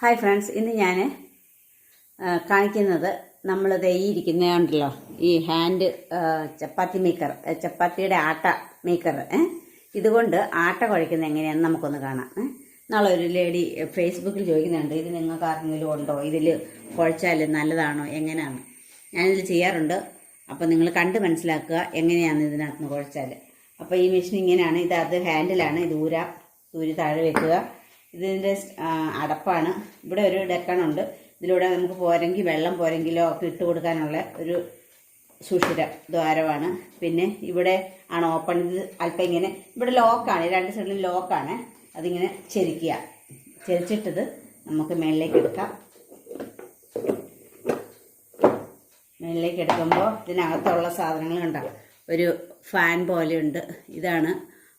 Hi friends ഇന്ന് ഞാൻ കാണിക്കുന്നത് നമ്മൾ ഈ ഈ ഹാൻഡ് ചപ്പാത്തി മേക്കർ ചപ്പാത്തിയുടെ ആട്ട മേക്കർ ഇതുകൊണ്ട് ആട്ട കുഴയ്ക്കുന്നത് എങ്ങനെയാണെന്ന് നമുക്കൊന്ന് കാണാം നാളെ ഒരു ലേഡി ഫേസ്ബുക്കിൽ ചോദിക്കുന്നുണ്ട് ഇത് നിങ്ങൾക്ക് ആർക്കെങ്കിലും ഉണ്ടോ? ഇതിൽ കുഴച്ചാൽ നല്ലതാണോ? എങ്ങനെയാണ്? ഞാനിതിൽ ചെയ്യാറുണ്ട്. അപ്പോൾ നിങ്ങൾ കണ്ട് മനസ്സിലാക്കുക എങ്ങനെയാണ് ഇതിനകത്ത് നിന്ന് കുഴച്ചാൽ അപ്പോൾ ഈ മെഷീൻ ഇങ്ങനെയാണ് ഇത് അത് ഹാൻഡിലാണ് ഇത് ഊരാ ഊരി താഴെ വെക്കുക. ഇതിന്റെ അടപ്പാണ്. ഇവിടെ ഒരു ഡെക്കണുണ്ട് ഇതിലൂടെ നമുക്ക് പോരെങ്കിൽ വെള്ളം പോരെങ്കിലോ ഒക്കെ ഇട്ട് കൊടുക്കാനുള്ള ഒരു സുഷിര. ദ്വാരമാണ് പിന്നെ ഇവിടെ ആണ് ഓപ്പൺ ഇത് അല്പം ഇങ്ങനെ ഇവിടെ ലോക്കാണ് രണ്ട് സൈഡിലും ലോക്കാണ് അതിങ്ങനെ ചെരിക്കുക. ചെരിച്ചിട്ടത് നമുക്ക് മേളിലേക്ക് എടുക്കാം. മേളിലേക്ക് എടുക്കുമ്പോൾ ഇതിനകത്തുള്ള സാധനങ്ങൾ ഉണ്ടാവും ഒരു ഫാൻ പോലെയുണ്ട് ഇതാണ്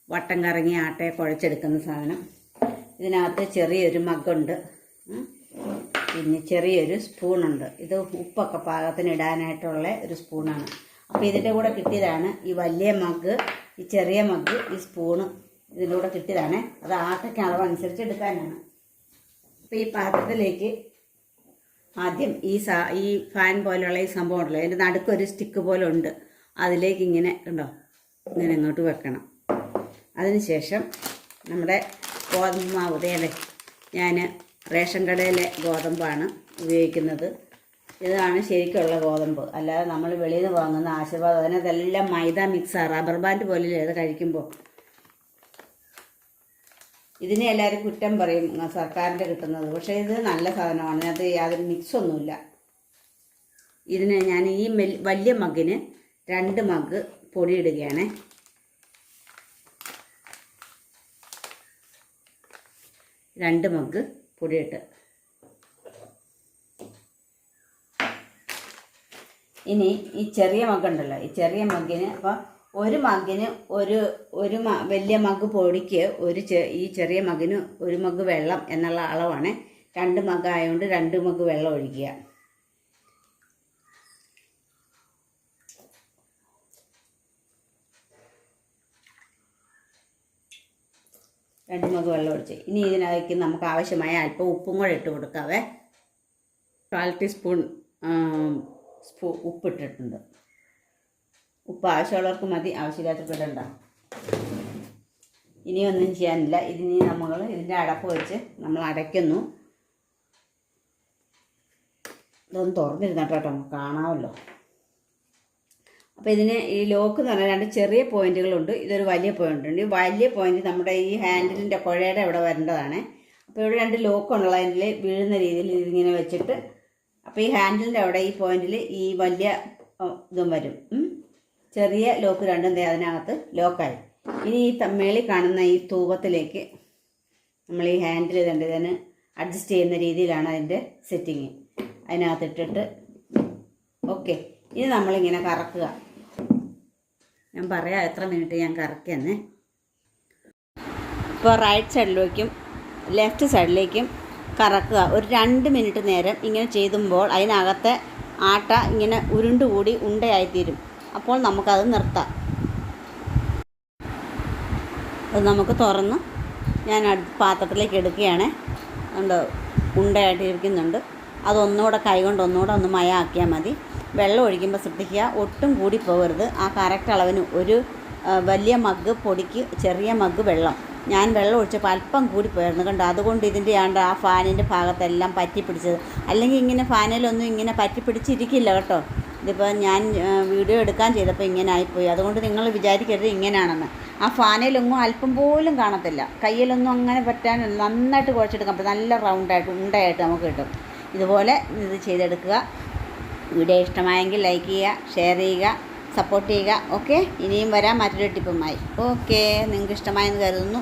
വട്ടം കറങ്ങി ആട്ടയെ കുഴച്ചെടുക്കുന്ന സാധനം. ഇതിനകത്ത് ചെറിയൊരു മഗ്ഗുണ്ട് ഉം. പിന്നെ ചെറിയൊരു സ്പൂണുണ്ട്. ഇത് ഉപ്പൊക്കെ പാകത്തിന് ഇടാനായിട്ടുള്ള ഒരു സ്പൂണാണ്. അപ്പോൾ ഇതിന്റെ കൂടെ കിട്ടിയതാണ് ഈ വലിയ മഗ് ഈ ചെറിയ മഗ് ഈ സ്പൂണ് ഇതിന്റെ കൂടെ കിട്ടിയതാണ്. അത് ആട്ടയ്ക്ക് അളവനുസരിച്ച് എടുക്കാനാണ്. അപ്പോൾ ഈ പാത്രത്തിലേക്ക് ആദ്യം ഈ സാ ഈ ഫാൻ പോലെയുള്ള ഈ സംഭവം ഉണ്ടല്ലോ അതിന്റെ നടുക്കൊരു സ്റ്റിക്ക് പോലെ ഉണ്ട്. അതിലേക്ക് ഇങ്ങനെ കണ്ടോ ഇങ്ങനെ ഇങ്ങോട്ട് വെക്കണം. അതിനുശേഷം നമ്മുടെ ഗോതമ്പ് മാവ് ഇതേലെ ഞാൻ റേഷൻ കടയിലെ ഗോതമ്പാണ് ഉപയോഗിക്കുന്നത്. ഇതാണ് ശരിക്കുള്ള ഗോതമ്പ്. അല്ലാതെ നമ്മൾ വെളിയിൽ നിന്ന് വാങ്ങുന്ന ആശീർവാദം അതിനകത്തെല്ലാം മൈദ മിക്സാ റബ്ബർ ബാൻഡ് പോലെ ഇത് കഴിക്കുമ്പോൾ ഇതിനെ എല്ലാവരും കുറ്റം പറയും സർക്കാരിന്റെ കിട്ടുന്നത്. പക്ഷേ ഇത് നല്ല സാധനമാണ് അതിനകത്ത് യാതൊരു മിക്സൊന്നുമില്ല. ഇതിന് ഞാൻ ഈ വലിയ മഗ്ഗിന് രണ്ട് മഗ് പൊടിയിടുകയാണ്. രണ്ട് മഗ് പൊടിയിട്ട്. ഇനി ഈ ചെറിയ മഗ്ഗുണ്ടല്ലോ ഈ ചെറിയ മഗ്ഗിന് അപ്പോൾ ഒരു മഗ്ഗിന് ഒരു ഒരു വലിയ മഗ് പൊടിക്ക് ഒരു ഈ ചെറിയ മഗ്ഗിന് ഒരു മഗ് വെള്ളം എന്നുള്ള അളവാണ്. രണ്ട് മഗ് ആയതുകൊണ്ട് രണ്ട് മഗ് വെള്ളം ഒഴിക്കുക. രണ്ട് മുഖം വെള്ളം ഒഴിച്ച്. ഇനി ഇതിനകത്ത് നമുക്ക് ആവശ്യമായ അല്പം ഉപ്പും കൂടെ ഇട്ട് കൊടുക്കാവേ. കാൽ ടീസ്പൂൺ സ്പൂ ഉപ്പിട്ടിട്ടുണ്ട്. ഉപ്പ് ആവശ്യമുള്ളവർക്ക് മതി ആവശ്യമില്ലാത്തവർക്ക് ഇടണ്ട. ഇനിയൊന്നും ചെയ്യാനില്ല. ഇതിനി നമ്മൾ ഇതിന്റെ അടപ്പ് വെച്ച് നമ്മൾ അടയ്ക്കുന്നു. ഇതൊന്ന് തുറന്നിരുന്നോട്ടോ കാണാമല്ലോ. അപ്പോൾ ഇതിന് ഈ ലോക്ക് എന്ന് പറഞ്ഞാൽ രണ്ട് ചെറിയ പോയിന്റുകളുണ്ട് ഇതൊരു വലിയ പോയിന്റ് ഉണ്ട്. ഈ വലിയ പോയിന്റ് നമ്മുടെ ഈ ഹാൻഡിലിന്റെ കുഴയുടെ ഇവിടെ വരേണ്ടതാണ്. അപ്പോൾ ഇവിടെ രണ്ട് ലോക്ക് ഉള്ള അതിൽ വീഴുന്ന രീതിയിൽ ഇതിങ്ങനെ വെച്ചിട്ട് അപ്പോൾ ഈ ഹാൻഡിലിന്റെ അവിടെ ഈ പോയിന്റിൽ ഈ വലിയ ഇതും വരും. ചെറിയ ലോക്ക് രണ്ടും അതിനകത്ത് ലോക്കായി ഇനി ഈ മേളിൽ കാണുന്ന ഈ തൂവത്തിലേക്ക് നമ്മൾ ഈ ഹാൻഡിൽ ഇതുണ്ട്. ഇതിന് അഡ്ജസ്റ്റ് ചെയ്യുന്ന രീതിയിലാണ് അതിന്റെ സെറ്റിങ് അതിനകത്ത് ഇട്ടിട്ട് ഓക്കെ ഇനി നമ്മളിങ്ങനെ കറക്കുക. ഞാൻ പറയാം എത്ര മിനിറ്റ് ഞാൻ കറക്കിയെന്നേ. ഇപ്പോൾ റൈറ്റ് സൈഡിലേക്കും ലെഫ്റ്റ് സൈഡിലേക്കും കറക്കുക. ഒരു രണ്ട് മിനിറ്റ് നേരം ഇങ്ങനെ ചെയ്തുമ്പോൾ അതിനകത്തെ ആട്ട ഇങ്ങനെ ഉരുണ്ടുകൂടി ഉണ്ടയായിത്തീരും. അപ്പോൾ നമുക്കത് നിർത്താം. അത് നമുക്ക് തുറന്ന് ഞാൻ പാത്രത്തിലേക്ക് എടുക്കുകയാണ്. ഉണ്ട് ഉണ്ടയായിട്ട് ഇരിക്കുന്നുണ്ട് അതൊന്നുകൂടെ കൈകൊണ്ട് ഒന്നുകൂടെ ഒന്ന് മയാക്കിയാൽ മതി. വെള്ളം ഒഴിക്കുമ്പോൾ ശ്രദ്ധിക്കുക. ഒട്ടും കൂടി പോകരുത്. ആ കറക്റ്റ് അളവിന് ഒരു വലിയ മഗ് പൊടിക്ക് ചെറിയ മഗ് വെള്ളം. ഞാൻ വെള്ളം ഒഴിച്ചപ്പോൾ അല്പം കൂടി പോയിരുന്നു. കണ്ടോ? അതുകൊണ്ട് ഇതിന്റെ ആണ്ട് ആ ഫാനിന്റെ ഭാഗത്തെല്ലാം പറ്റി പിടിച്ചത് അല്ലെങ്കിൽ ഇങ്ങനെ ഫാനിലൊന്നും ഇങ്ങനെ പറ്റി പിടിച്ചിരിക്കില്ല കേട്ടോ. ഇതിപ്പോൾ ഞാൻ വീഡിയോ എടുക്കാൻ ചെയ്തപ്പോൾ ഇങ്ങനെ ആയിപ്പോയി. അതുകൊണ്ട് നിങ്ങൾ വിചാരിക്കരുത് ഇങ്ങനെയാണെന്ന് ആ ഫാനയിലൊന്നും അല്പം പോലും കാണത്തില്ല. കയ്യിലൊന്നും അങ്ങനെ പറ്റാൻ നന്നായിട്ട് കുഴച്ചെടുക്കാൻ പറ്റും നല്ല റൗണ്ടായിട്ട് ഉണ്ടയായിട്ട് നമുക്ക് കിട്ടും. ഇതുപോലെ ഇത് ചെയ്തെടുക്കുക. വീഡിയോ ഇഷ്ടമായെങ്കിൽ ലൈക്ക് ചെയ്യുക ഷെയർ ചെയ്യുക സപ്പോർട്ട് ചെയ്യുക. ഓക്കെ ഇനിയും വരാം മറ്റൊരു ടിപ്പുമായി ഓക്കെ നിങ്ങൾക്ക് ഇഷ്ടമായെന്ന് കരുതുന്നു.